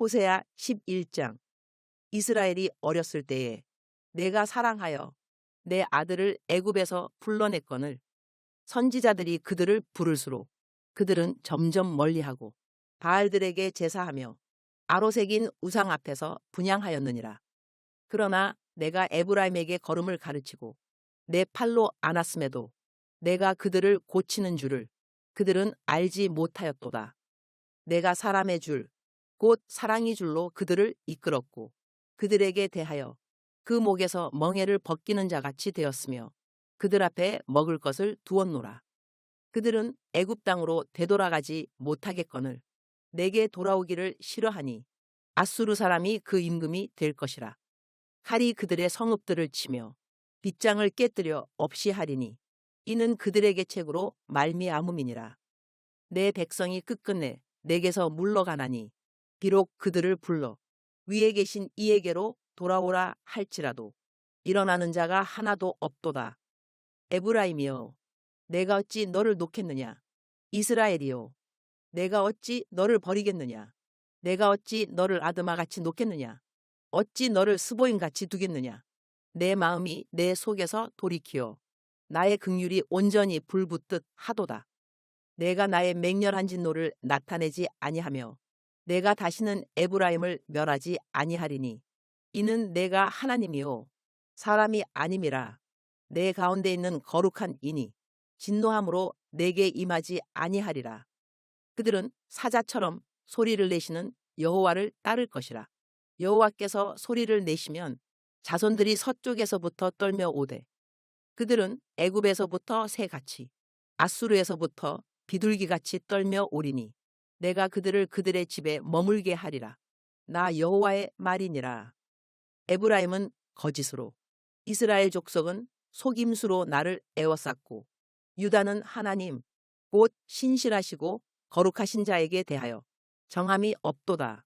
호세아 11장 이스라엘이 어렸을 때에 내가 사랑하여 내 아들을 애굽에서 불러냈거늘 선지자들이 그들을 부를수록 그들은 점점 멀리하고 바알들에게 제사하며 아로색인 우상 앞에서 분양하였느니라. 그러나 내가 에브라임에게 걸음을 가르치고 내 팔로 안았음에도 내가 그들을 고치는 줄을 그들은 알지 못하였도다. 내가 사람의 줄, 곧 사랑의 줄로 그들을 이끌었고 그들에게 대하여 그 목에서 멍에를 벗기는 자 같이 되었으며 그들 앞에 먹을 것을 두었노라. 그들은 애굽 땅으로 되돌아가지 못하겠거늘 내게 돌아오기를 싫어하니 아수르 사람이 그 임금이 될 것이라. 칼이 그들의 성읍들을 치며 빗장을 깨뜨려 없이 하리니 이는 그들에게 책으로 말미암음이니라. 내 백성이 끝끝내 내게서 물러가나니 비록 그들을 불러 위에 계신 이에게로 돌아오라 할지라도 일어나는 자가 하나도 없도다. 에브라임이여 내가 어찌 너를 놓겠느냐 이스라엘이여 내가 어찌 너를 버리겠느냐 내가 어찌 너를 아드마 같이 놓겠느냐 어찌 너를 스보임같이 두겠느냐 내 마음이 내 속에서 돌이키어 나의 극률이 온전히 불붙듯 하도다. 내가 나의 맹렬한 진노를 나타내지 아니하며 내가 다시는 에브라임을 멸하지 아니하리니 이는 내가 하나님이요 사람이 아님이라 내 가운데 있는 거룩한 이니 진노함으로 내게 임하지 아니하리라. 그들은 사자처럼 소리를 내시는 여호와를 따를 것이라. 여호와께서 소리를 내시면 자손들이 서쪽에서부터 떨며 오되 그들은 애굽에서부터 새같이 아수르에서부터 비둘기같이 떨며 오리니 내가 그들을 그들의 집에 머물게 하리라. 나 여호와의 말이니라. 에브라임은 거짓으로 이스라엘 족속은 속임수로 나를 애워쌌고 유다는 하나님 곧 신실하시고 거룩하신 자에게 대하여 정함이 없도다.